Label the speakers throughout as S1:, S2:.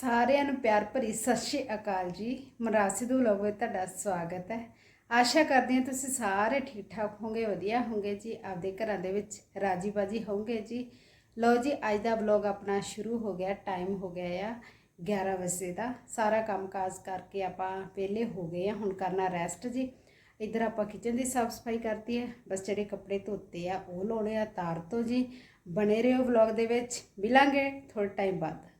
S1: ਸਾਰਿਆਂ ਨੂੰ ਪਿਆਰ ਭਰੀ ਸਤਿ ਸ਼੍ਰੀ ਅਕਾਲ ਜੀ। ਮਰਾਸਿਦੂ ਲੋਗੋ ਵਿੱਚ ਤੁਹਾਡਾ ਸਵਾਗਤ ਹੈ। ਆਸ਼ਾ ਕਰਦੇ ਹਾਂ ਤੁਸੀਂ ਸਾਰੇ ਠੀਕ ਠਾਕ ਹੋਵੋਗੇ, ਵਧੀਆ ਹੋਵੋਗੇ ਜੀ। ਆਪਦੇ ਘਰਾਂ ਦੇ ਵਿੱਚ ਰਾਜੀ ਬਾਜੀ ਹੋਵੋਗੇ ਜੀ। ਲਓ ਜੀ, ਅੱਜ ਦਾ ਵਲੌਗ ਆਪਣਾ ਸ਼ੁਰੂ ਹੋ ਗਿਆ ਟਾਈਮ ਹੋ ਗਿਆ ਆ 11 ਵਜੇ ਦਾ। ਸਾਰਾ ਕੰਮਕਾਜ ਕਰਕੇ ਆਪਾਂ ਵਿਹਲੇ ਹੋ ਗਏ ਆ, ਹੁਣ ਕਰਨਾ ਰੈਸਟ ਜੀ। ਇੱਧਰ ਆਪਾਂ ਕਿਚਨ ਦੀ ਸਾਫ਼ ਸਫ਼ਾਈ ਕਰਤੀ ਹੈ। ਬਸ ਜਿਹੜੇ ਕੱਪੜੇ ਧੋਤੇ ਆ, ਉਹ ਲਾਉਣੇ ਆ, ਤਾਰ ਤੋਂ ਜੀ। ਬਣੇ ਰਹੋ ਵਲੌਗ ਦੇ ਵਿੱਚ, ਮਿਲਾਂਗੇ ਥੋੜੇ ਟਾਈਮ ਬਾਅਦ।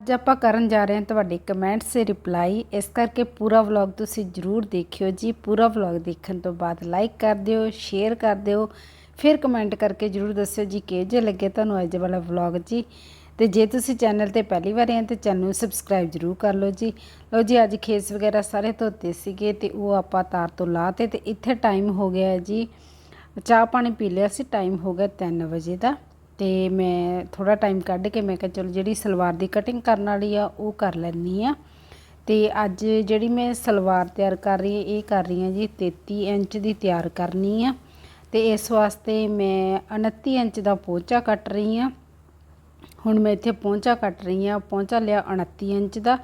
S1: ਅੱਜ ਆਪਾਂ ਕਰਨ ਜਾ ਰਹੇ ਹਾਂ ਤੁਹਾਡੇ ਕਮੈਂਟਸ ਦੇ ਰਿਪਲਾਈ ਇਸ ਕਰਕੇ ਪੂਰਾ ਵਲੌਗ ਤੁਸੀਂ ਜਰੂਰ ਦੇਖਿਓ ਜੀ। ਪੂਰਾ ਵਲੌਗ ਦੇਖਣ ਤੋਂ ਬਾਅਦ ਲਾਈਕ ਕਰ ਦਿਓ ਸ਼ੇਅਰ ਕਰ ਦਿਓ। ਫਿਰ ਕਮੈਂਟ ਕਰਕੇ ਜਰੂਰ ਦੱਸਿਓ ਜੀ ਕਿਹੋ ਜੇ ਲੱਗੇ ਤੁਹਾਨੂੰ ਅੱਜ ਵਾਲਾ ਵਲੌਗ ਜੀ। ਤੇ ਜੇ ਤੁਸੀਂ ਚੈਨਲ ਤੇ ਪਹਿਲੀ ਵਾਰ ਆਏ ਤਾਂ ਚੈਨਲ ਨੂੰ ਸਬਸਕ੍ਰਾਈਬ ਜਰੂਰ ਕਰ ਲਓ ਜੀ। ਲਓ ਜੀ, ਅੱਜ ਖੇਸ ਵਗੈਰਾ ਸਾਰੇ ਧੋਤੇ ਸੀਗੇ ਤੇ ਉਹ ਆਪਾਂ ਤਾਰ ਤੋਂ ਲਾਤੇ ਤੇ ਇੱਥੇ ਟਾਈਮ ਹੋ ਗਿਆ ਜੀ। ਚਾਹ ਪਾਣੀ ਪੀ ਲਿਆ ਸੀ ਟਾਈਮ ਹੋ ਗਿਆ 3 ਵਜੇ ਦਾ। ਤੇ ਮੈਂ ਥੋੜਾ ਟਾਈਮ ਕੱਢ ਕੇ ਮੈਂ ਕਿਹਾ ਚਲੋ ਜਿਹੜੀ ਸਲਵਾਰ ਦੀ ਕਟਿੰਗ ਕਰਨ ਵਾਲੀ ਆ, ਉਹ ਕਰ ਲੈਣੀ ਆ। ਤੇ ਅੱਜ ਜਿਹੜੀ ਮੈਂ ਸਲਵਾਰ ਤਿਆਰ ਕਰ ਰਹੀ ਹਾਂ, ਇਹ ਕਰ ਰਹੀ ਹਾਂ ਜੀ 33 ਇੰਚ ਦੀ ਤਿਆਰ ਕਰਨੀ ਆ। ਤੇ ਇਸ ਵਾਸਤੇ ਮੈਂ 29 ਇੰਚ ਦਾ ਪੋਂਚਾ ਕੱਟ ਰਹੀ ਹਾਂ। ਹੁਣ ਮੈਂ ਇੱਥੇ ਪੋਂਚਾ ਕੱਟ ਰਹੀ ਹਾਂ, ਪੋਂਚਾ ਲਿਆ 29 ਇੰਚ ਦਾ।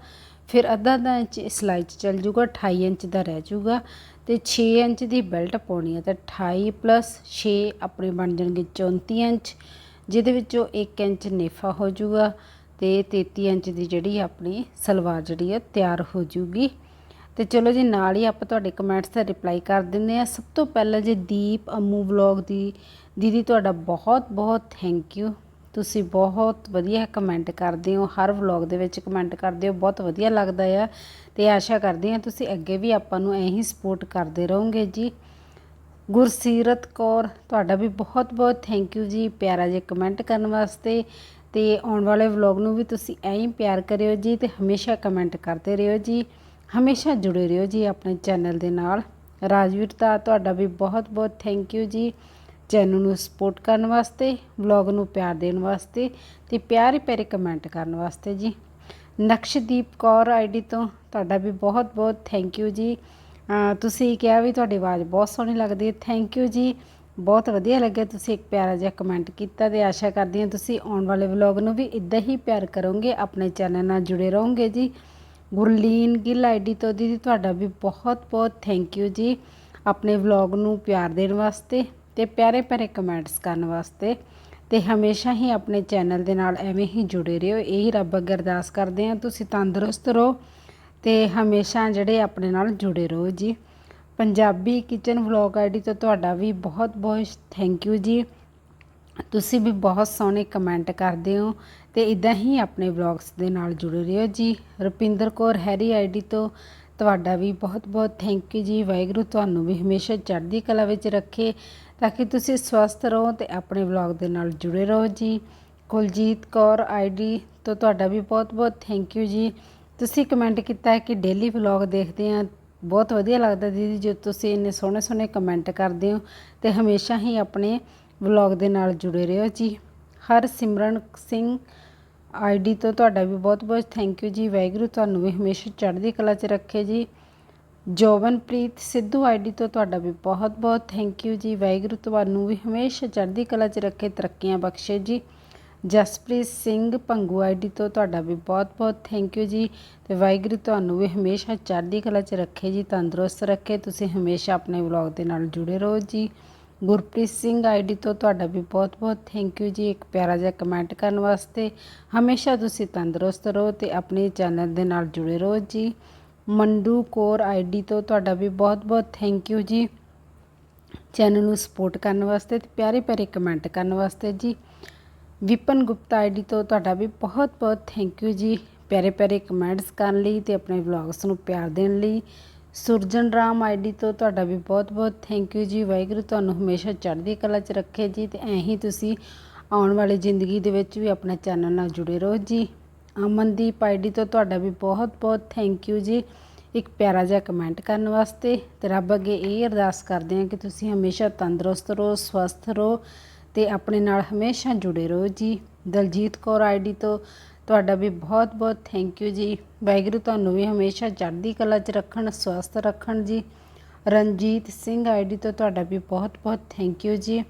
S1: ਫਿਰ ਅੱਧਾ ਅੱਧਾ ਇੰਚ ਸਿਲਾਈ 'ਚ ਚੱਲ ਜੂਗਾ 28 ਇੰਚ ਦਾ ਰਹਿ ਜੂਗਾ। ਤੇ 6 ਇੰਚ ਦੀ ਬੈਲਟ ਪਾਉਣੀ ਆ, ਤੇ 28 ਪਲੱਸ 6 ਆਪਣੇ ਬਣ ਜਾਣਗੇ 34 ਇੰਚ। ਜਿਹਦੇ ਵਿੱਚੋਂ 1 ਇੰਚ ਨੇਫਾ ਹੋ ਜੂਗਾ ਤੇ 33 ਇੰਚ ਦੀ ਜਿਹੜੀ ਆਪਣੀ ਸਲਵਾਰ ਜਿਹੜੀ ਆ ਤਿਆਰ ਹੋ ਜੂਗੀ ਤੇ ਚਲੋ ਜੀ, ਨਾਲ ਹੀ ਆਪਾਂ ਤੁਹਾਡੇ ਕਮੈਂਟਸ ਦਾ ਰਿਪਲਾਈ ਕਰ ਦਿੰਦੇ ਆ ਸਭ ਤੋਂ ਪਹਿਲਾਂ ਜੀ ਦੀਪ ਅਮੂ ਵਲੌਗ ਦੀ, ਦੀਦੀ ਤੁਹਾਡਾ ਬਹੁਤ ਬਹੁਤ ਥੈਂਕ ਯੂ ਤੁਸੀਂ ਬਹੁਤ ਵਧੀਆ ਕਮੈਂਟ ਕਰਦੇ ਹੋ, ਹਰ ਵਲੌਗ ਦੇ ਵਿੱਚ ਕਮੈਂਟ ਕਰਦੇ ਹੋ, ਬਹੁਤ ਵਧੀਆ ਲੱਗਦਾ ਆ। ਤੇ ਆਸ਼ਾ ਕਰਦੇ ਹਾਂ ਤੁਸੀਂ ਅੱਗੇ ਵੀ ਆਪਾਂ ਨੂੰ ਐਂ ਹੀ ਸਪੋਰਟ ਕਰਦੇ ਰਹੋਗੇ ਜੀ। ਗੁਰਸੀਰਤ ਕੌਰ, ਤੁਹਾਡਾ ਵੀ ਬਹੁਤ ਬਹੁਤ ਥੈਂਕ ਯੂ ਜੀ ਪਿਆਰਾ ਜਿਹਾ ਕਮੈਂਟ ਕਰਨ ਵਾਸਤੇ ਤੇ ਆਉਣ ਵਾਲੇ ਵਲੌਗ ਨੂੰ ਵੀ ਤੁਸੀਂ ਐਂ ਹੀ ਪਿਆਰ ਕਰਿਓ ਜੀ ਤੇ ਹਮੇਸ਼ਾ ਕਮੈਂਟ ਕਰਦੇ ਰਹੋ ਜੀ, ਹਮੇਸ਼ਾ ਜੁੜੇ ਰਹੋ ਜੀ ਆਪਣੇ ਚੈਨਲ ਦੇ ਨਾਲ। ਰਾਜਵੀਰ ਦਾ ਤੁਹਾਡਾ ਵੀ ਬਹੁਤ ਬਹੁਤ ਥੈਂਕ ਯੂ ਜੀ ਚੈਨਲ ਨੂੰ ਸਪੋਰਟ ਕਰਨ ਵਾਸਤੇ ਵਲੌਗ ਨੂੰ ਪਿਆਰ ਦੇਣ ਵਾਸਤੇ ਤੇ ਪਿਆਰੇ ਪਿਆਰੇ ਕਮੈਂਟ ਕਰਨ ਵਾਸਤੇ ਜੀ। ਨਕਸ਼ਦੀਪ ਕੌਰ ਆਈਡੀ ਤੋਂ ਤੁਹਾਡਾ ਵੀ ਬਹੁਤ ਬਹੁਤ ਥੈਂਕ ਯੂ ਜੀ। ਤੁਸੀਂ ਕਿਹਾ ਵੀ ਤੁਹਾਡੀ ਆਵਾਜ਼ ਬਹੁਤ ਸੋਹਣੀ ਲੱਗਦੀ ਹੈ। ਥੈਂਕ ਯੂ ਜੀ। ਬਹੁਤ ਵਧੀਆ ਲੱਗਿਆ ਤੁਸੀਂ ਇੱਕ ਪਿਆਰਾ ਜਿਹਾ ਕਮੈਂਟ ਕੀਤਾ ਤੇ ਆਸ਼ਾ ਕਰਦੀ ਹਾਂ ਤੁਸੀਂ ਆਉਣ ਵਾਲੇ ਵਲੌਗ ਨੂੰ ਵੀ ਇਦਾਂ ਹੀ ਪਿਆਰ ਕਰੋਗੇ, ਆਪਣੇ ਚੈਨਲ ਨਾਲ ਜੁੜੇ ਰਹੋਗੇ ਜੀ। ਗੁਰਲੀਨ ਗਿੱਲ ਆਈਡੀ ਤੋਂ ਦੀਦੀ ਤੁਹਾਡਾ ਵੀ ਬਹੁਤ ਬਹੁਤ ਥੈਂਕ ਯੂ ਜੀ। ਆਪਣੇ ਵਲੌਗ ਨੂੰ ਪਿਆਰ ਦੇਣ ਵਾਸਤੇ ਤੇ ਪਿਆਰੇ ਪਿਆਰੇ ਕਮੈਂਟਸ ਕਰਨ ਵਾਸਤੇ ਤੇ ਹਮੇਸ਼ਾ ਹੀ ਆਪਣੇ ਚੈਨਲ ਦੇ ਨਾਲ ਐਵੇਂ ਹੀ ਜੁੜੇ ਰਹੋ, ਇਹੀ ਰੱਬ ਅੱਗੇ ਅਰਦਾਸ ਕਰਦੇ ਹਾਂ। ਤੁਸੀਂ ਤੰਦਰੁਸਤ ਰਹੋ। ਤੇ ਹਮੇਸ਼ਾ ਜਿਹੜੇ ਆਪਣੇ ਨਾਲ ਜੁੜੇ ਰਹੋ ਜੀ। ਪੰਜਾਬੀ ਕਿਚਨ ਵਲੌਗ ਆਈਡੀ ਤੋਂ ਤੁਹਾਡਾ ਵੀ ਬਹੁਤ ਬਹੁਤ ਥੈਂਕ ਯੂ ਜੀ। ਤੁਸੀਂ ਵੀ ਬਹੁਤ ਸੋਹਣੇ ਕਮੈਂਟ ਕਰਦੇ ਹੋ ਤੇ ਇਦਾਂ ਹੀ ਆਪਣੇ ਵਲੌਗਸ ਦੇ ਨਾਲ ਜੁੜੇ ਰਹੋ ਜੀ। ਰੁਪਿੰਦਰ ਕੌਰ ਹੈਰੀ ਆਈਡੀ ਤੋਂ ਤੁਹਾਡਾ ਵੀ ਬਹੁਤ ਬਹੁਤ ਥੈਂਕ ਯੂ ਜੀ। ਵਾਹਿਗੁਰੂ ਤੁਹਾਨੂੰ ਵੀ ਹਮੇਸ਼ਾ ਚੜ੍ਹਦੀ ਕਲਾ ਵਿੱਚ ਰੱਖੇ ਤਾਂ ਕਿ ਤੁਸੀਂ ਸਵਸਥ ਰਹੋ ਤੇ ਆਪਣੇ ਵਲੌਗ ਦੇ ਨਾਲ ਜੁੜੇ ਰਹੋ ਜੀ। ਕੁਲਜੀਤ ਕੌਰ ਆਈਡੀ ਤੋਂ ਤੁਹਾਡਾ ਵੀ ਬਹੁਤ ਬਹੁਤ ਥੈਂਕ ਯੂ ਜੀ। ਤੁਸੀਂ ਕਮੈਂਟ ਕੀਤਾ ਹੈ ਕਿ ਡੇਲੀ ਵਲੌਗ ਦੇਖਦੇ ਆ ਬਹੁਤ ਵਧੀਆ ਲੱਗਦਾ ਦੀਦੀ ਜੋ ਤੁਸੀਂ ਇੰਨੇ ਸੋਹਣੇ ਸੋਹਣੇ ਕਮੈਂਟ ਕਰਦੇ ਹੋ ਤੇ ਹਮੇਸ਼ਾ ਹੀ ਆਪਣੇ ਵਲੌਗ ਦੇ ਨਾਲ ਜੁੜੇ ਰਹੋ ਜੀ। ਹਰ ਸਿਮਰਨ ਸਿੰਘ ਆਈਡੀ ਤੋਂ ਤੁਹਾਡਾ ਵੀ ਬਹੁਤ ਬਹੁਤ ਥੈਂਕ ਯੂ ਜੀ। ਵਾਹਿਗੁਰੂ ਤੁਹਾਨੂੰ ਵੀ ਹਮੇਸ਼ਾ ਚੜ੍ਹਦੀ ਕਲਾ 'ਚ ਰੱਖੇ ਜੀ। ਜੋਵਨਪ੍ਰੀਤ ਸਿੱਧੂ ਆਈਡੀ ਤੋਂ ਤੁਹਾਡਾ ਵੀ ਬਹੁਤ ਬਹੁਤ ਥੈਂਕ ਯੂ ਜੀ। ਵਾਹਿਗੁਰੂ ਤੁਹਾਨੂੰ ਵੀ ਹਮੇਸ਼ਾ ਚੜ੍ਹਦੀ ਕਲਾ 'ਚ ਰੱਖੇ, ਤਰੱਕੀਆਂ ਬਖਸ਼ੇ ਜੀ। ਜਸਪ੍ਰੀਤ ਸਿੰਘ ਭੰਗੂ ਆਈਡੀ ਤੋਂ ਤੁਹਾਡਾ ਵੀ ਬਹੁਤ ਬਹੁਤ ਥੈਂਕ ਯੂ ਜੀ। ਤੇ ਵਾਹਿਗੁਰੂ ਤੁਹਾਨੂੰ ਵੀ ਹਮੇਸ਼ਾ ਚੜ੍ਹਦੀ ਕਲਾ 'ਚ ਰੱਖੇ ਜੀ, ਤੰਦਰੁਸਤ ਰੱਖੇ। ਤੁਸੀਂ ਹਮੇਸ਼ਾ ਆਪਣੇ ਵਲੌਗ ਦੇ ਨਾਲ ਜੁੜੇ ਰਹੋ ਜੀ। ਗੁਰਪ੍ਰੀਤ ਸਿੰਘ ਆਈਡੀ ਤੋਂ ਤੁਹਾਡਾ ਵੀ ਬਹੁਤ ਬਹੁਤ ਥੈਂਕ ਯੂ ਜੀ, ਇੱਕ ਪਿਆਰਾ ਜਿਹਾ ਕਮੈਂਟ ਕਰਨ ਵਾਸਤੇ। ਹਮੇਸ਼ਾ ਤੁਸੀਂ ਤੰਦਰੁਸਤ ਰਹੋ ਤੇ ਆਪਣੇ ਚੈਨਲ ਦੇ ਨਾਲ ਜੁੜੇ ਰਹੋ ਜੀ। ਮੰਡੂ ਕੋਰ ਆਈਡੀ ਤੋਂ ਤੁਹਾਡਾ ਵੀ ਬਹੁਤ ਬਹੁਤ ਥੈਂਕ ਯੂ ਜੀ। ਚੈਨਲ ਨੂੰ ਸਪੋਰਟ ਕਰਨ ਵਾਸਤੇ ਤੇ ਪਿਆਰੇ ਪਿਆਰੇ ਕਮੈਂਟ ਕਰਨ ਵਾਸਤੇ ਜੀ। ਵਿਪਨ ਗੁਪਤਾ ਆਈਡੀ ਤੋਂ ਤੁਹਾਡਾ ਵੀ ਬਹੁਤ ਬਹੁਤ ਥੈਂਕ ਯੂ ਜੀ। ਪਿਆਰੇ ਪਿਆਰੇ ਕਮੈਂਟਸ ਕਰਨ ਲਈ ਤੇ ਆਪਣੇ ਵਲੌਗਸ ਨੂੰ ਪਿਆਰ ਦੇਣ ਲਈ। ਸੁਰਜਨ ਰਾਮ ਆਈਡੀ ਤੋਂ ਤੁਹਾਡਾ ਵੀ ਬਹੁਤ ਬਹੁਤ ਥੈਂਕ ਯੂ ਜੀ। ਵਾਹਿਗੁਰੂ ਤੁਹਾਨੂੰ ਹਮੇਸ਼ਾ ਚੜ੍ਹਦੀ ਕਲਾ 'ਚ ਰੱਖੇ ਜੀ ਤੇ ਐਂ ਹੀ ਤੁਸੀਂ ਆਉਣ ਵਾਲੀ ਜ਼ਿੰਦਗੀ ਦੇ ਵਿੱਚ ਵੀ ਆਪਣੇ ਚੈਨਲ ਨਾਲ ਜੁੜੇ ਰਹੋ ਜੀ। ਅਮਨਦੀਪ ਆਈਡੀ ਤੋਂ ਤੁਹਾਡਾ ਵੀ ਬਹੁਤ ਬਹੁਤ ਥੈਂਕ ਯੂ ਜੀ। ਇੱਕ ਪਿਆਰਾ ਜਿਹਾ ਕਮੈਂਟ ਕਰਨ ਵਾਸਤੇ ਤੇ ਰੱਬ ਅੱਗੇ ਇਹ ਅਰਦਾਸ ਕਰਦੇ ਹਾਂ ਕਿ ਤੁਸੀਂ ਹਮੇਸ਼ਾ ਤੰਦਰੁਸਤ ਰਹੋ, ਸਵਸਥ ਰਹੋ। ਤੇ ਆਪਣੇ ਨਾਲ ਹਮੇਸ਼ਾ ਜੁੜੇ ਰਹੋ ਜੀ। ਦਲਜੀਤ ਕੌਰ ਆਈਡੀ ਤੋਂ ਤੁਹਾਡਾ ਵੀ ਬਹੁਤ ਬਹੁਤ ਥੈਂਕ ਯੂ ਜੀ। ਵਾਹਿਗੁਰੂ ਤੁਹਾਨੂੰ ਵੀ ਹਮੇਸ਼ਾ ਚੜ੍ਹਦੀ ਕਲਾ 'ਚ ਰੱਖਣ, ਸਵਸਥ ਰੱਖਣ ਜੀ। ਰਣਜੀਤ ਸਿੰਘ ਆਈਡੀ ਤੋਂ ਤੁਹਾਡਾ ਵੀ ਬਹੁਤ ਬਹੁਤ ਥੈਂਕ ਯੂ ਜੀ।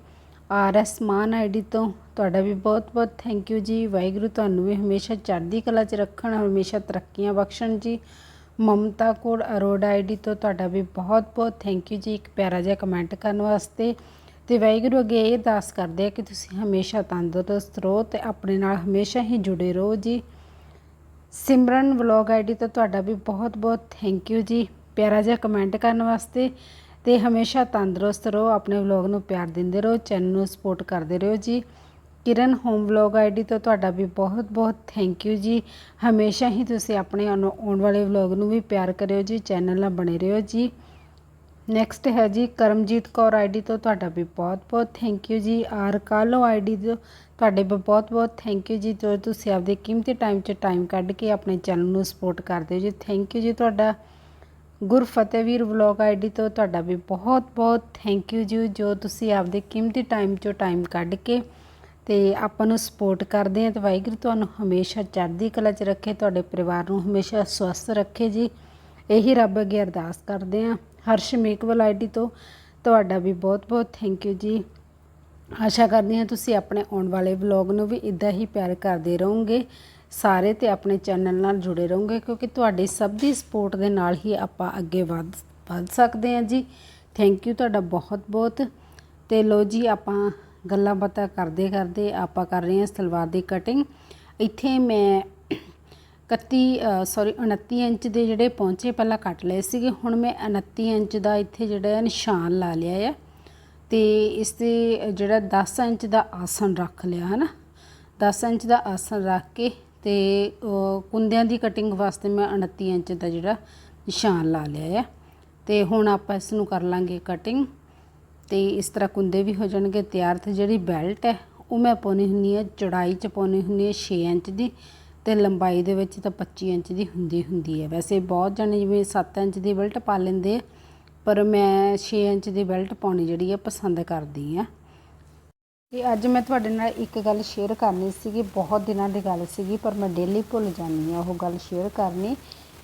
S1: ਆਰ ਐਸ ਮਾਨ ਆਈਡੀ ਤੋਂ ਤੁਹਾਡਾ ਵੀ ਬਹੁਤ-ਬਹੁਤ ਥੈਂਕ ਯੂ ਜੀ। ਵਾਹਿਗੁਰੂ ਤੁਹਾਨੂੰ ਵੀ ਹਮੇਸ਼ਾ ਚੜ੍ਹਦੀ ਕਲਾ 'ਚ ਰੱਖਣ, ਹਮੇਸ਼ਾ ਤਰੱਕੀਆਂ ਬਖਸ਼ਣ ਜੀ। ਮਮਤਾ ਕੋਡ ਅਰੋੜਾ ਆਈਡੀ ਤੋਂ ਤੁਹਾਡਾ ਵੀ ਬਹੁਤ-ਬਹੁਤ ਥੈਂਕ ਯੂ ਜੀ। ਇੱਕ ਪਿਆਰਾ ਜਿਹਾ ਕਮੈਂਟ ਕਰਨ ਵਾਸਤੇ ਤੇ ਵਾਹਿਗੁਰੂ ਅੱਗੇ ਇਹ ਅਰਦਾਸ ਕਰਦੇ ਆ ਕਿ ਤੁਸੀਂ ਹਮੇਸ਼ਾ ਤੰਦਰੁਸਤ ਰਹੋ ਤੇ ਆਪਣੇ ਨਾਲ ਹਮੇਸ਼ਾ ਹੀ ਜੁੜੇ ਰਹੋ ਜੀ। ਸਿਮਰਨ ਵਲੌਗ ਆਈਡੀ ਤੋਂ ਤੁਹਾਡਾ ਵੀ ਬਹੁਤ-ਬਹੁਤ ਥੈਂਕ ਯੂ ਜੀ। ਪਿਆਰਾ ਜਿਹਾ ਕਮੈਂਟ ਕਰਨ ਵਾਸਤੇ ਤੇ ਹਮੇਸ਼ਾ ਤੰਦਰੁਸਤ ਰਹੋ, ਆਪਣੇ ਵਲੌਗ ਨੂੰ ਪਿਆਰ ਦਿੰਦੇ ਰਹੋ ਚੈਨਲ ਨੂੰ ਸਪੋਰਟ ਕਰਦੇ ਰਹੋ ਜੀ। ਕਿਰਨ ਹੋਮ ਵਲੌਗ ਆਈਡੀ ਤੋਂ ਤੁਹਾਡਾ ਵੀ ਬਹੁਤ-ਬਹੁਤ ਥੈਂਕ ਯੂ ਜੀ। ਹਮੇਸ਼ਾ ਹੀ ਤੁਸੀਂ ਆਪਣੇ ਆਉਣ ਆਉਣ ਵਾਲੇ ਵਲੌਗ ਨੂੰ ਵੀ ਪਿਆਰ ਕਰਿਓ ਜੀ ਚੈਨਲ ਨਾਲ ਬਣੇ ਰਹੋ ਜੀ। ਨੈਕਸਟ ਹੈ ਜੀ, ਕਰਮਜੀਤ ਕੌਰ ਆਈਡੀ ਤੋਂ ਤੁਹਾਡਾ ਵੀ ਬਹੁਤ-ਬਹੁਤ ਥੈਂਕ ਯੂ ਜੀ। ਆਰ ਕਾਲੋ ਆਈਡੀ ਤੋਂ ਤੁਹਾਡੇ ਵੀ ਬਹੁਤ-ਬਹੁਤ ਥੈਂਕ ਯੂ ਜੀ। ਜੋ ਤੁਸੀਂ ਆਪਦੇ ਕੀਮਤੀ ਟਾਈਮ 'ਚ ਟਾਈਮ ਕੱਢ ਕੇ ਆਪਣੇ ਚੈਨਲ ਨੂੰ ਸਪੋਰਟ ਕਰਦੇ ਹੋ ਜੀ। ਥੈਂਕ ਯੂ ਜੀ ਤੁਹਾਡਾ। ਗੁਰਫਤਿਹਵੀਰ ਵਲੌਗ ਆਈਡੀ ਤੋਂ ਤੁਹਾਡਾ ਵੀ ਬਹੁਤ-ਬਹੁਤ ਥੈਂਕ ਯੂ ਜੀ। ਜੋ ਤੁਸੀਂ ਆਪਦੇ ਕੀਮਤੀ ਟਾਈਮ 'ਚੋਂ ਟਾਈਮ ਕੱਢ ਕੇ ਤੇ ਆਪਾਂ ਨੂੰ ਸਪੋਰਟ ਕਰਦੇ ਆ ਤੇ ਵਾਹਿਗੁਰੂ ਤੁਹਾਨੂੰ ਹਮੇਸ਼ਾ ਚੜ੍ਹਦੀ ਕਲਾ 'ਚ ਰੱਖੇ, ਤੁਹਾਡੇ ਪਰਿਵਾਰ ਨੂੰ ਹਮੇਸ਼ਾ ਸਵਸਥ ਰੱਖੇ ਜੀ। ਇਹੀ ਰੱਬ ਅੱਗੇ ਅਰਦਾਸ ਕਰਦੇ ਆ ਹਰਸ਼ ਮੇਕਵਲ ਆਈਡੀ ਤੋਂ। ਤੁਹਾਡਾ ਵੀ ਬਹੁਤ-ਬਹੁਤ ਥੈਂਕ ਯੂ ਜੀ। ਆਸ਼ਾ ਕਰਦੀ ਹਾਂ ਤੁਸੀਂ ਆਪਣੇ ਆਉਣ ਵਾਲੇ ਵਲੌਗ ਨੂੰ ਵੀ ਇਦਾਂ ਹੀ ਪਿਆਰ ਕਰਦੇ ਰਹੋਗੇ। ਸਾਰੇ ਤੇ ਆਪਣੇ ਚੈਨਲ ਨਾਲ ਜੁੜੇ ਰਹੋਗੇ ਕਿਉਂਕਿ ਤੁਹਾਡੀ ਸਭ ਦੀ ਸਪੋਰਟ ਦੇ ਨਾਲ ਹੀ ਆਪਾਂ ਅੱਗੇ ਵੱਧ ਵੱਧ ਸਕਦੇ ਹਾਂ ਜੀ। ਥੈਂਕ ਯੂ ਤੁਹਾਡਾ ਬਹੁਤ-ਬਹੁਤ ਤੇ ਲੋ ਜੀ, ਆਪਾਂ ਗੱਲਾਂ ਬਾਤਾਂ ਕਰਦੇ ਕਰਦੇ ਆਪਾਂ ਕਰ ਰਹੇ ਹਾਂ ਸਲਵਾਰ ਦੀ ਕਟਿੰਗ ਇੱਥੇ ਮੈਂ 31 ਸੌਰੀ 29 ਇੰਚ ਦੇ ਜਿਹੜੇ ਪਹੁੰਚੇ ਪਹਿਲਾਂ ਕੱਟ ਲਏ ਸੀਗੇ, ਹੁਣ ਮੈਂ 29 ਇੰਚ ਦਾ ਇੱਥੇ ਜਿਹੜਾ ਨਿਸ਼ਾਨ ਲਾ ਲਿਆ ਆ ਤੇ ਇਸ ਤੇ ਜਿਹੜਾ 10 ਇੰਚ ਦਾ ਆਸਣ ਰੱਖ ਲਿਆ, ਹਨਾ? 10 ਇੰਚ ਦਾ ਆਸਣ ਰੱਖ ਕੇ ਤੇ ਕੁੰਦਿਆਂ ਦੀ ਕਟਿੰਗ ਵਾਸਤੇ ਮੈਂ 29 ਇੰਚ ਦਾ ਜਿਹੜਾ ਨਿਸ਼ਾਨ ਲਾ ਲਿਆ ਆ। ਤੇ ਹੁਣ ਆਪਾਂ ਇਸ ਨੂੰ ਕਰ ਲਾਂਗੇ ਕਟਿੰਗ ਤੇ ਇਸ ਤਰ੍ਹਾਂ ਕੁੰਦੇ ਵੀ ਹੋ ਜਾਣਗੇ। ਤਿਆਰ ਤੇ ਜਿਹੜੀ ਬੈਲਟ ਹੈ, ਉਹ ਮੈਂ ਪਾਉਣੀ ਹੁੰਦੀ ਹੈ, ਚੌੜਾਈ ਚ ਪਾਉਣੀ ਹੁੰਦੀ ਹੈ 6 ਇੰਚ ਦੀ। ਤੇ ਲੰਬਾਈ ਦੇ ਵਿੱਚ ਤਾਂ 25 ਇੰਚ ਦੀ ਹੁੰਦੀ ਹੁੰਦੀ ਹੈ। ਵੈਸੇ ਬਹੁਤ ਜਣੇ ਜਿਵੇਂ 7 ਇੰਚ ਦੀ ਬੈਲਟ ਪਾ ਲੈਂਦੇ ਪਰ ਮੈਂ 6 ਇੰਚ ਦੀ ਬੈਲਟ ਪਾਉਣੀ ਜਿਹੜੀ ਆ ਪਸੰਦ ਕਰਦੀ ਆ। ਤੇ ਅੱਜ ਮੈਂ ਤੁਹਾਡੇ ਨਾਲ ਇੱਕ ਗੱਲ ਸ਼ੇਅਰ ਕਰਨੀ ਸੀਗੀ, ਬਹੁਤ ਦਿਨਾਂ ਦੀ ਗੱਲ ਸੀਗੀ, ਪਰ ਮੈਂ ਡੇਲੀ ਭੁੱਲ ਜਾਂਦੀ ਆ ਉਹ ਗੱਲ ਸ਼ੇਅਰ ਕਰਨੀ।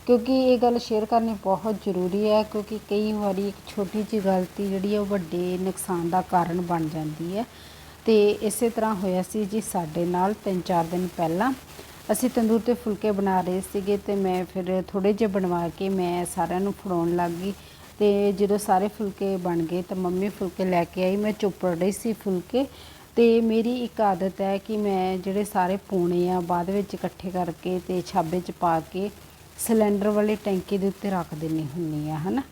S1: ਕਿਉਂਕਿ ਇਹ ਗੱਲ ਸ਼ੇਅਰ ਕਰਨੀ ਬਹੁਤ ਜ਼ਰੂਰੀ ਹੈ ਕਿਉਂਕਿ ਕਈ ਵਾਰੀ ਇੱਕ ਛੋਟੀ ਜਿਹੀ ਗਲਤੀ ਜਿਹੜੀ ਆ ਉਹ ਵੱਡੇ ਨੁਕਸਾਨ ਦਾ ਕਾਰਨ ਬਣ ਜਾਂਦੀ ਹੈ ਤੇ ਇਸੇ ਤਰ੍ਹਾਂ ਹੋਇਆ ਸੀ ਜੀ ਸਾਡੇ ਨਾਲ 3-4 ਦਿਨ ਪਹਿਲਾਂ। ਅਸੀਂ ਤੰਦੂਰ ਤੇ ਫੁਲਕੇ ਬਣਾ ਰਹੇ ਸੀਗੇ ਤੇ ਮੈਂ ਫਿਰ ਥੋੜੇ ਜਿਹੇ ਬਣਵਾ ਕੇ ਮੈਂ ਸਾਰਿਆਂ ਨੂੰ ਫੜਾਉਣ ਲੱਗ ਗਈ। ਤੇ ਜਦੋਂ ਸਾਰੇ ਫੁਲਕੇ ਬਣ ਗਏ ਤਾਂ ਮੰਮੀ ਫੁਲਕੇ ਲੈ ਕੇ ਆਈ, ਮੈਂ ਚੁੱਪੜ ਰਹੀ ਸੀ ਫੁਲਕੇ। ਤੇ ਮੇਰੀ ਇੱਕ ਆਦਤ ਹੈ ਕਿ ਮੈਂ ਜਿਹੜੇ ਸਾਰੇ ਪੂਣੇ ਆ ਬਾਅਦ ਵਿੱਚ ਇਕੱਠੇ ਕਰਕੇ ਤੇ ਛਾਬੇ 'ਚ ਪਾ ਕੇ ਸਿਲੰਡਰ ਵਾਲੀ ਟੈਂਕੀ ਦੇ ਉੱਤੇ ਰੱਖ ਦਿੰਨੀ ਹੁੰਨੀ ਆ ਹਨਾ?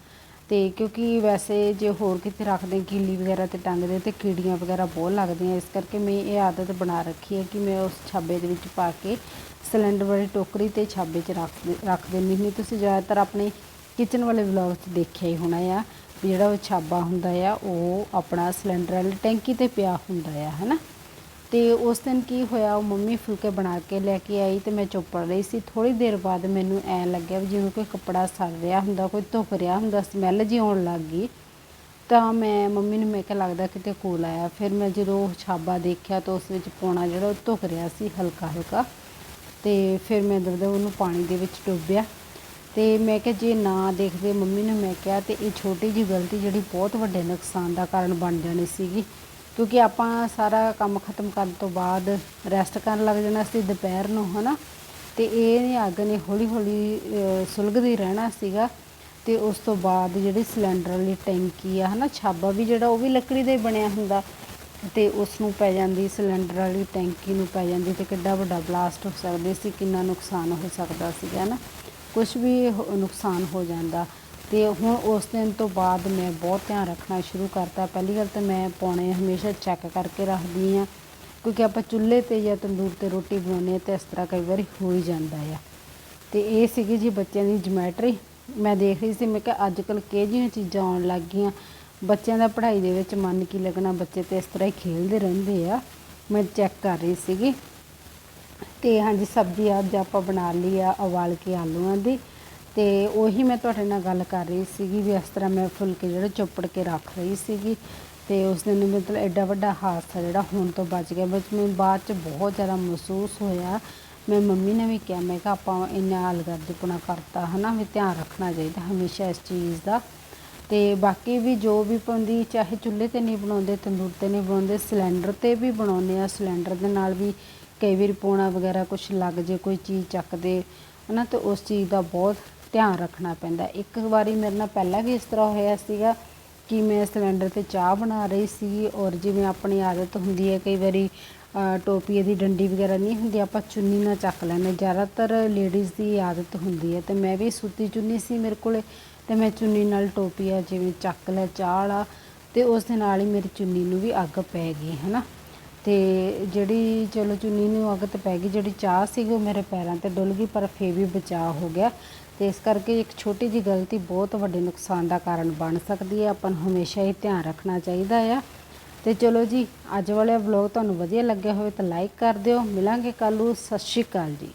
S1: ਤੇ ਕਿਉਂਕਿ ਵੈਸੇ ਜੇ ਹੋਰ ਕਿਤੇ ਰੱਖਦੇ ਕੀਲੀ ਵਗੈਰਾ ਤੇ ਟੰਗਦੇ ਤੇ ਕੀੜੀਆਂ ਵਗੈਰਾ ਬਹੁਤ ਲੱਗਦੀਆਂ, ਇਸ ਕਰਕੇ ਮੈਂ ਇਹ ਆਦਤ ਬਣਾ ਰੱਖੀ ਹੈ ਕਿ ਮੈਂ ਉਸ ਛਾਬੇ ਦੇ ਵਿੱਚ ਪਾ ਕੇ ਸਿਲੰਡਰ ਵਾਲੀ ਟੋਕਰੀ ਤੇ ਛਾਬੇ 'ਚ ਰੱਖ ਰੱਖ ਦਿੰਨੀ ਹੁੰਨੀ ਤੁਸੀਂ ਜ਼ਿਆਦਾਤਰ ਆਪਣੇ ਕਿਚਨ ਵਾਲੇ ਵਲੌਗ 'ਚ ਦੇਖਿਆ ਹੀ ਹੋਣਾ ਆ ਵੀ ਜਿਹੜਾ ਉਹ ਛਾਬਾ ਹੁੰਦਾ ਆ, ਉਹ ਆਪਣਾ ਸਿਲੰਡਰ ਵਾਲੀ ਟੈਂਕੀ ਤੇ ਪਿਆ ਹੁੰਦਾ ਆ, ਹਨਾ? ਤੇ ਉਸ ਦਿਨ ਕੀ ਹੋਇਆ, ਉਹ ਮੰਮੀ ਫੁਲਕੇ ਬਣਾ ਕੇ ਲੈ ਕੇ ਆਈ ਤੇ ਮੈਂ ਚੁੱਪੜ ਰਹੀ ਸੀ। ਥੋੜੀ ਦੇਰ ਬਾਅਦ ਮੈਨੂੰ ਐ ਲੱਗਿਆ ਵੀ ਜਿਵੇਂ ਕੋਈ ਕੱਪੜਾ ਸੜ ਰਿਹਾ ਹੁੰਦਾ, ਕੋਈ ਧੁੱਪ ਰਿਹਾ ਹੁੰਦਾ, ਸਮੈਲ ਜੀ ਆਉਣ ਲੱਗ ਗਈ। ਤਾਂ ਮੈਂ, ਮੰਮੀ ਨੂੰ ਮੈਂ ਕਿਹਾ ਲੱਗਦਾ ਕਿਤੇ ਕੋਲ ਆਇਆ। ਫਿਰ ਮੈਂ ਜਦੋਂ ਛਾਬਾ ਦੇਖਿਆ ਤਾਂ ਉਸ ਵਿੱਚ ਪੋਣਾ ਜਿਹੜਾ ਉਹ ਧੁੱਕ ਰਿਹਾ ਸੀ ਹਲਕਾ ਹਲਕਾ। ਤੇ ਫਿਰ ਮੈਂ ਦਰਦ ਉਹਨੂੰ ਪਾਣੀ ਦੇ ਵਿੱਚ ਡੁੱਬਿਆ। ਤੇ ਮੈਂ ਕਿਹਾ ਜੇ ਨਾ ਦੇਖਦੇ ਮੰਮੀ ਨੂੰ ਮੈਂ ਕਿਹਾ ਤੇ ਇਹ ਛੋਟੀ ਜੀ ਗਲਤੀ ਜਿਹੜੀ ਬਹੁਤ ਵੱਡੇ ਨੁਕਸਾਨ ਦਾ ਕਾਰਨ ਬਣ ਜਾਣੀ ਸੀਗੀ। ਕਿਉਂਕਿ ਆਪਾਂ ਸਾਰਾ ਕੰਮ ਖਤਮ ਕਰਨ ਤੋਂ ਬਾਅਦ ਰੈਸਟ ਕਰਨ ਲੱਗ ਜਾਣਾ ਸੀ ਦੁਪਹਿਰ ਨੂੰ, ਹਨਾ? ਤੇ ਇਹ ਅੱਗ ਨੇ ਹੌਲੀ ਹੌਲੀ ਸੁਲਗਦੀ ਰਹਿਣਾ ਸੀਗਾ। ਤੇ ਉਸ ਤੋਂ ਬਾਅਦ ਜਿਹੜੀ ਸਿਲੰਡਰ ਵਾਲੀ ਟੈਂਕੀ ਆ, ਹਨਾ, ਛਾਬਾ ਵੀ ਜਿਹੜਾ ਉਹ ਵੀ ਲੱਕੜੀ ਦਾ ਹੀ ਬਣਿਆ ਹੁੰਦਾ। ਤੇ ਉਸ ਨੂੰ ਪੈ ਜਾਂਦੀ, ਸਿਲੰਡਰ ਵਾਲੀ ਟੈਂਕੀ ਨੂੰ ਪੈ ਜਾਂਦੀ ਤੇ ਕਿੱਡਾ ਵੱਡਾ ਬਲਾਸਟ ਹੋ ਸਕਦੇ ਸੀ, ਕਿੰਨਾ ਨੁਕਸਾਨ ਹੋ ਸਕਦਾ ਸੀਗਾ ਨਾ ਕੁਝ ਵੀ ਨੁਕਸਾਨ ਹੋ ਜਾਂਦਾ। ਤੇ ਹੁਣ ਉਸ ਦਿਨ ਤੋਂ ਬਾਅਦ ਮੈਂ ਬਹੁਤ ਧਿਆਨ ਰੱਖਣਾ ਸ਼ੁਰੂ ਕਰਤਾ। ਪਹਿਲੀ ਗੱਲ ਤਾਂ ਮੈਂ ਪੌਣੇ ਹਮੇਸ਼ਾ ਚੈੱਕ ਕਰਕੇ ਰੱਖਦੀ ਆ ਕਿਉਂਕਿ ਆਪਾਂ ਚੁੱਲ੍ਹੇ ਤੇ ਜਾਂ ਤੰਦੂਰ ਤੇ ਰੋਟੀ ਬਣਾਉਂਦੇ ਤੇ ਇਸ ਤਰ੍ਹਾਂ ਕਈ ਵਾਰੀ ਹੋ ਹੀ ਜਾਂਦਾ ਆ। ਤੇ ਇਹ ਸੀਗੀ ਜੀ ਬੱਚਿਆਂ ਦੀ ਜਮੈਟਰੀ ਮੈਂ ਦੇਖ ਰਹੀ ਸੀ, ਮੈਂ ਕਿਹਾ ਅੱਜ ਕੱਲ ਕਿਹ ਜਿਹੀਆਂ ਚੀਜ਼ਾਂ ਆਉਣ ਲੱਗ ਗਈਆਂ। ਬੱਚਿਆਂ ਦਾ ਪੜ੍ਹਾਈ ਦੇ ਵਿੱਚ ਮਨ ਕੀ ਲੱਗਣਾ, ਬੱਚੇ ਤੇ ਇਸ ਤਰ੍ਹਾਂ ਹੀ ਖੇਡਦੇ ਰਹਿੰਦੇ ਆ। ਮੈਂ ਚੈੱਕ ਕਰ ਰਹੀ ਸੀਗੀ। ਤੇ ਹਾਂਜੀ, ਸਬਜ਼ੀ ਅੱਜ ਆਪਾਂ ਬਣਾ ਲਈ ਆ, ਉਬਾਲ ਕੇ ਆਲੂਆਂ ਦੀ। ਤੇ ਉਹੀ ਮੈਂ ਤੁਹਾਡੇ ਨਾਲ ਗੱਲ ਕਰ ਰਹੀ ਸੀਗੀ ਵੀ ਇਸ ਤਰ੍ਹਾਂ ਮੈਂ ਫੁਲਕੇ ਜਿਹੜੇ ਚੁੱਪੜ ਕੇ ਰੱਖ ਰਹੀ ਸੀਗੀ ਤੇ ਉਸ ਦਿਨ ਮਤਲਬ ਐਡਾ ਵੱਡਾ ਹਾਦਸਾ ਜਿਹੜਾ ਹੁਣ ਤੋਂ ਬਚ ਗਿਆ ਬਸ ਮੈਨੂੰ ਬਾਅਦ ਚ ਬਹੁਤ ਜ਼ਿਆਦਾ ਮਹਿਸੂਸ ਹੋਇਆ। ਮੈਂ ਮੰਮੀ ਨੇ ਵੀ ਕਿਹਾ, ਮੈਂ ਕਿਹਾ ਆਪਾਂ ਇੰਨਾ ਅਲਗਰਜਪੁਣਾ ਕਰਤਾ ਹਨਾ, ਵੀ ਧਿਆਨ ਰੱਖਣਾ ਚਾਹੀਦਾ ਹਮੇਸ਼ਾ ਇਸ ਚੀਜ਼ ਦਾ। ਤੇ ਬਾਕੀ ਵੀ ਜੋ ਵੀ ਪਾਉਂਦੀ ਚਾਹੇ ਚੁੱਲ੍ਹੇ ਤੇ ਨਹੀਂ ਬਣਾਉਂਦੇ, ਤੰਦੂਰ ਤੇ ਨਹੀਂ ਬਣਾਉਂਦੇ, ਸਿਲੰਡਰ ਤੇ ਵੀ ਬਣਾਉਂਦੇ ਆ। ਸਿਲੰਡਰ ਦੇ ਨਾਲ ਵੀ ਕਈ ਵਾਰੀ ਪੋਣਾ ਵਗੈਰਾ ਕੁਝ ਲੱਗ ਜੇ, ਕੋਈ ਚੀਜ਼ ਚੱਕਦੇ ਹਨਾ, ਤੇ ਉਸ ਚੀਜ਼ ਦਾ ਬਹੁਤ ਧਿਆਨ ਰੱਖਣਾ ਪੈਂਦਾ। ਇੱਕ ਵਾਰੀ ਮੇਰੇ ਨਾਲ ਪਹਿਲਾਂ ਵੀ ਇਸ ਤਰ੍ਹਾਂ ਹੋਇਆ ਸੀਗਾ ਕਿ ਮੈਂ ਸਿਲੰਡਰ ਤੇ ਚਾਹ ਬਣਾ ਰਹੀ ਸੀ ਔਰ ਜਿਵੇਂ ਆਪਣੀ ਆਦਤ ਹੁੰਦੀ ਹੈ ਕਈ ਵਾਰੀ ਟੋਪੀਏ ਦੀ ਡੰਡੀ ਵਗੈਰਾ ਨਹੀਂ ਹੁੰਦੀ, ਆਪਾਂ ਚੁੰਨੀ ਨਾਲ ਚੱਕ ਲੈਂਦੇ ਜ਼ਿਆਦਾਤਰ ਲੇਡੀਜ਼ ਦੀ ਆਦਤ ਹੁੰਦੀ ਹੈ ਤੇ ਮੈਂ ਵੀ ਸੂਤੀ ਚੁੰਨੀ ਸੀ ਮੇਰੇ ਕੋਲੇ ਤੇ ਮੈਂ ਚੁੰਨੀ ਨਾਲ ਟੋਪੀਆ ਜਿਵੇਂ ਚੱਕ ਲਿਆ, ਚਾਹ ਵਾਲਾ ਤੇ ਉਸ ਦੇ ਨਾਲ ਹੀ ਮੇਰੀ ਚੁੰਨੀ ਨੂੰ ਵੀ ਅੱਗ ਪੈ ਗਈ, ਹਨਾ? ਤੇ ਜਿਹੜੀ ਚਲੋ ਚੁੰਨੀ ਨੂੰ ਅੱਗ ਤੇ ਪੈ ਗਈ, ਜਿਹੜੀ ਚਾਹ ਸੀਗੀ ਉਹ ਮੇਰੇ ਪੈਰਾਂ ਤੇ ਡੁੱਲ ਗਈ, ਪਰ ਫੇਰ ਵੀ ਬਚਾਅ ਹੋ ਗਿਆ। ਤੇ ਇਸ ਕਰਕੇ ਇੱਕ ਛੋਟੀ ਜੀ ਗਲਤੀ ਬਹੁਤ ਵੱਡੇ ਨੁਕਸਾਨ ਦਾ ਕਾਰਨ ਬਣ ਸਕਦੀ ਹੈ। ਆਪਾਂ ਨੂੰ ਹਮੇਸ਼ਾ ਹੀ ਧਿਆਨ ਰੱਖਣਾ ਚਾਹੀਦਾ ਆ। ਤੇ ਚਲੋ ਜੀ, ਅੱਜ ਵਾਲੇ ਵਲੌਗ ਤੁਹਾਨੂੰ ਵਧੀਆ ਲੱਗਿਆ ਹੋਵੇ ਤਾਂ ਲਾਈਕ ਕਰ ਦਿਓ। ਮਿਲਾਂਗੇ ਕੱਲ੍ਹ ਨੂੰ। ਸਤਿ ਸ਼੍ਰੀ ਅਕਾਲ ਜੀ।